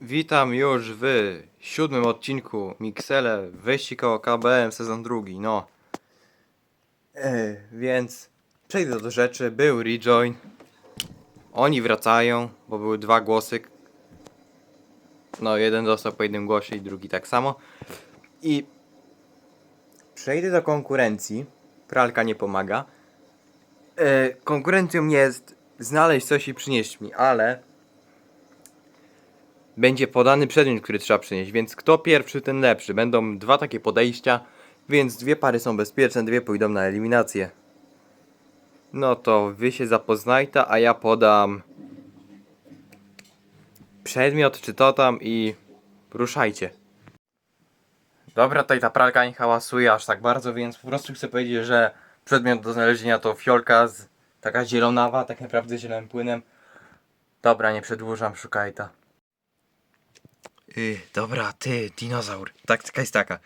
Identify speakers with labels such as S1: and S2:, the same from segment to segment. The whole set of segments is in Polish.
S1: Witam już w siódmym odcinku Mixele Wyścig koło KBM sezon drugi, no. E, więc przejdę do rzeczy, był rejoin. Oni wracają, bo były dwa głosy. No, jeden dostał po jednym głosie i drugi tak samo. I przejdę do konkurencji. Pralka nie pomaga. E, konkurencją jest znaleźć coś i przynieść mi, ale będzie podany przedmiot, który trzeba przynieść, więc kto pierwszy, ten lepszy. Będą dwa takie podejścia, więc dwie pary są bezpieczne, dwie pójdą na eliminację. No to wy się zapoznajcie, a ja podam przedmiot, czy to tam i ruszajcie. Dobra, tutaj ta pralka nie hałasuje aż tak bardzo, więc po prostu chcę powiedzieć, że przedmiot do znalezienia to fiolka z taka zielonawa, tak naprawdę zielonym płynem. Dobra, nie przedłużam, szukaj ta. Dobra, ty, dinozaur. Taktyka jest taka.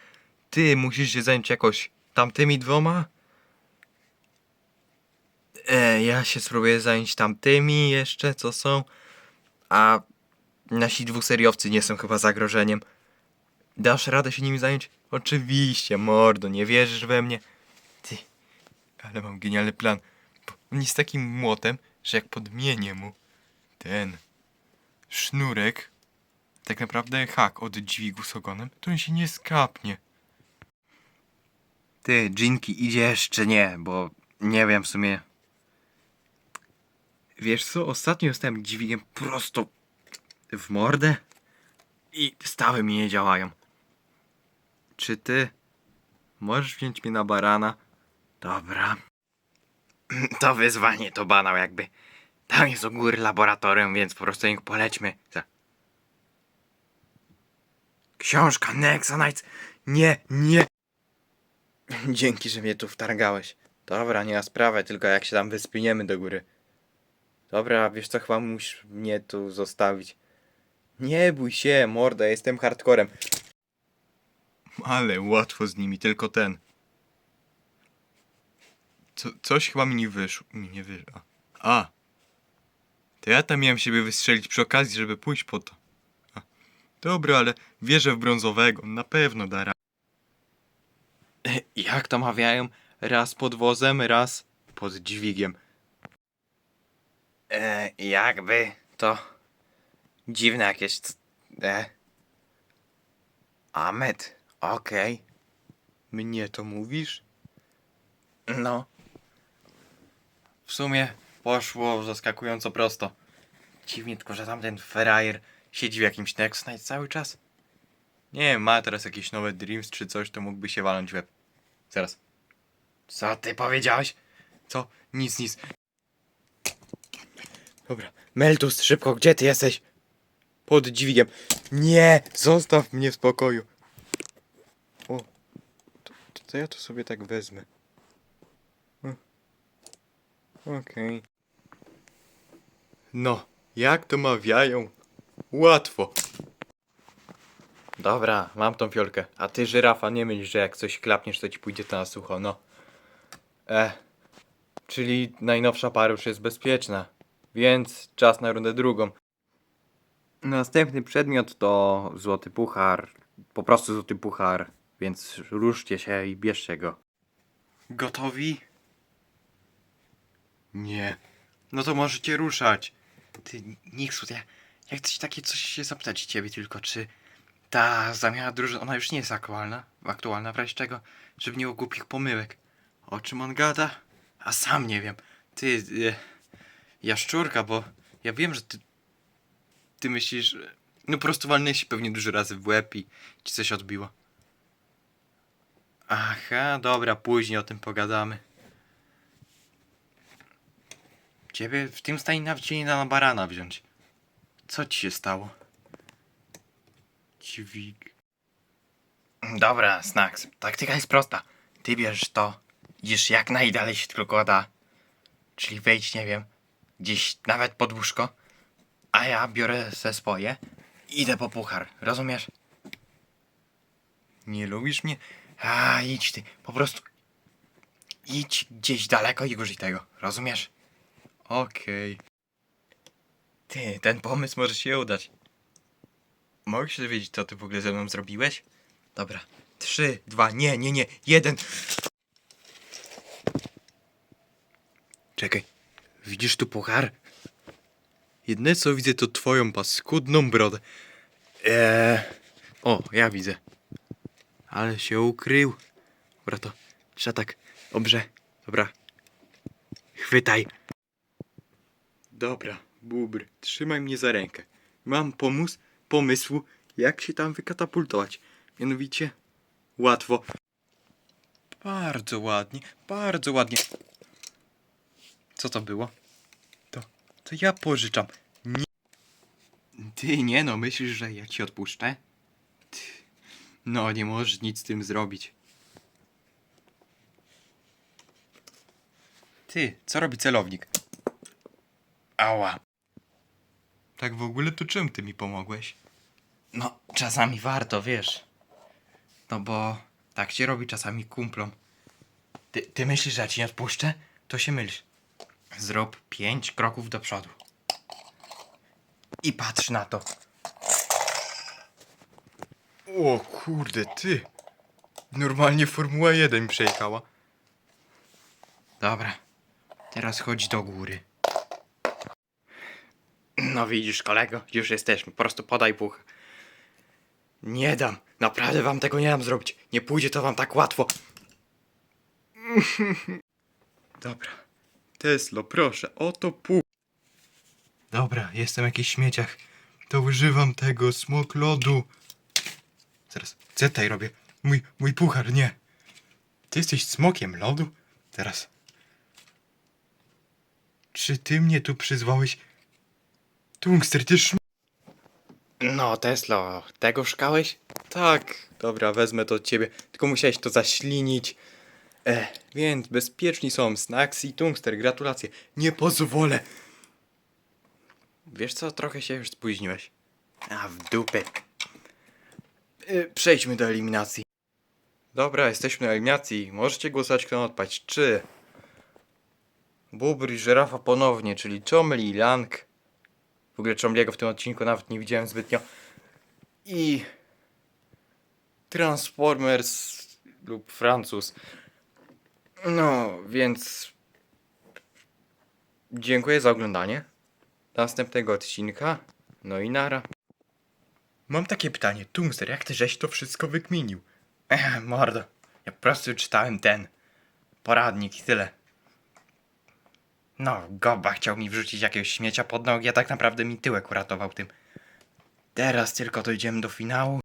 S1: Ty musisz się zająć jakoś tamtymi dwoma. E, ja się spróbuję zająć tamtymi jeszcze, co są. A nasi dwuseriowcy nie są chyba zagrożeniem. Dasz radę się nimi zająć? Oczywiście, mordo, nie wierzysz we mnie? Ty, ale mam genialny plan. Bo on jest takim młotem, że jak podmienię mu ten sznurek, tak naprawdę hak od dźwigu z ogonem, to on się nie skapnie. Ty, Jinki, idziesz czy nie? Bo nie wiem w sumie. Wiesz co, ostatnio dostałem dźwigiem prosto w mordę i stały mi nie działają. Czy ty możesz wziąć mnie na barana? Dobra. To wyzwanie to banał jakby. Tam jest u góry laboratorium, więc po prostu niech polećmy. Za- Książka Nexonites! Nie, nie! Dzięki, że mnie tu wtargałeś. Dobra, nie ma sprawy, tylko jak się tam wyspiniemy do góry. Dobra, wiesz co, chyba musisz mnie tu zostawić. Nie bój się, morda, jestem hardcorem. Ale łatwo z nimi, tylko ten. Co, coś chyba mi nie wyszło. Mi nie wyszło. A. To ja tam miałem siebie wystrzelić przy okazji, żeby pójść po to. Dobra, ale wierzę w brązowego. Na pewno da radę. Jak to mawiają? Raz pod wozem, raz pod dźwigiem. E, jakby to dziwne jakieś. c- E. Amet, okej. Mnie to mówisz? No. W sumie poszło zaskakująco prosto. Dziwnie tylko, że tamten frajer siedzi w jakimś Next Night cały czas. Nie wiem, ma teraz jakieś nowe Dreams czy coś, to mógłby się walnąć w. Zaraz. Co ty powiedziałeś? Co? Nic, nic. Dobra. Meltus, szybko, gdzie ty jesteś? Pod dźwigiem. Nie! Zostaw mnie w spokoju. O. To, to, ja to sobie tak wezmę. Okej. No, jak to mawiają? Łatwo. Dobra, mam tą fiolkę. A ty, żyrafa, nie myśl, że jak coś klapniesz, to ci pójdzie to na sucho, no. E, czyli najnowsza para już jest bezpieczna. Więc czas na rundę drugą. Następny przedmiot to złoty puchar. Po prostu złoty puchar. Więc ruszcie się i bierzcie go. Gotowi? Nie. No to możecie ruszać. Ty, Nixut, ja, ja chcę ci takie coś się zapytać ciebie tylko, czy ta zamiana drużyn, ona już nie jest aktualna, aktualna w razie czego, żeby nie było głupich pomyłek. O czym on gada? A sam nie wiem. Ty, e, jaszczurka, bo ja wiem, że ty, ty myślisz, no po prostu walnęłeś pewnie dużo razy w łeb i ci coś odbiło. Aha, dobra, później o tym pogadamy. Ciebie w tym stanie nawet nie da na barana wziąć. Co ci się stało? Dźwig. Dobra, Snacks. Taktyka jest prosta. Ty bierzesz to, idziesz jak najdalej się tylko da. Czyli wejdź, nie wiem, gdzieś nawet pod łóżko, a ja biorę se swoje i idę po puchar. Rozumiesz? Nie lubisz mnie? A, idź ty. Po prostu idź gdzieś daleko i użyj tego. Rozumiesz? Okej. Ty, ten pomysł może się udać. Mogę się dowiedzieć, co ty w ogóle ze mną zrobiłeś? Dobra. Trzy, dwa, nie, nie, nie, jeden. Czekaj. Widzisz tu puchar? Jedyne co widzę to twoją paskudną brodę. Eee. O, ja widzę. Ale się ukrył. Dobra, to trzeba tak. Dobrze. Dobra. Chwytaj. Dobra, bubr, trzymaj mnie za rękę. Mam pomysł, pomysł, jak się tam wykatapultować. Mianowicie, łatwo. Bardzo ładnie, bardzo ładnie. Co to było? To, to ja pożyczam. Nie. Ty nie no, myślisz, że ja ci odpuszczę? Ty. No, nie możesz nic z tym zrobić. Ty, co robi celownik? Ała. Tak w ogóle to czym ty mi pomogłeś? No, czasami warto, wiesz. No bo tak się robi czasami kumplom. Ty, ty myślisz, że ja ci nie odpuszczę? To się mylisz. Zrób pięć kroków do przodu. I patrz na to. O kurde, ty. Normalnie Formuła 1 mi przejechała. Dobra. Teraz chodź do góry. No widzisz, kolego, już jesteśmy. Po prostu podaj puch. Nie dam. Naprawdę wam tego nie dam zrobić. Nie pójdzie to wam tak łatwo. Dobra. Teslo, proszę, oto puch. Dobra, jestem w jakichś śmieciach. To używam tego smok lodu. Zaraz, tutaj robię? Mój, mój puchar, nie. Ty jesteś smokiem lodu? Teraz. Czy ty mnie tu przyzwałeś? Tungster, ty szm... No, Tesla, tego szukałeś? Tak, dobra, wezmę to od ciebie. Tylko musiałeś to zaślinić. E, więc bezpieczni są Snacks i Tungster, gratulacje. Nie pozwolę. Wiesz co, trochę się już spóźniłeś. A, w dupy. E, przejdźmy do eliminacji. Dobra, jesteśmy na eliminacji. Możecie głosować, kto odpaść. Czy... Bubr i żyrafa ponownie, czyli Chomli i Lang. W ogóle Chomliego w tym odcinku nawet nie widziałem zbytnio. I... Transformers lub Francuz. No, więc... Dziękuję za oglądanie. Następnego odcinka. No i nara. Mam takie pytanie, Tungster, jak ty żeś to wszystko wykminił? Ech, mordo. Ja po prostu czytałem ten poradnik i tyle. No, Goba chciał mi wrzucić jakiegoś śmiecia pod nogi, a tak naprawdę mi tyłek uratował tym. Teraz tylko dojdziemy do finału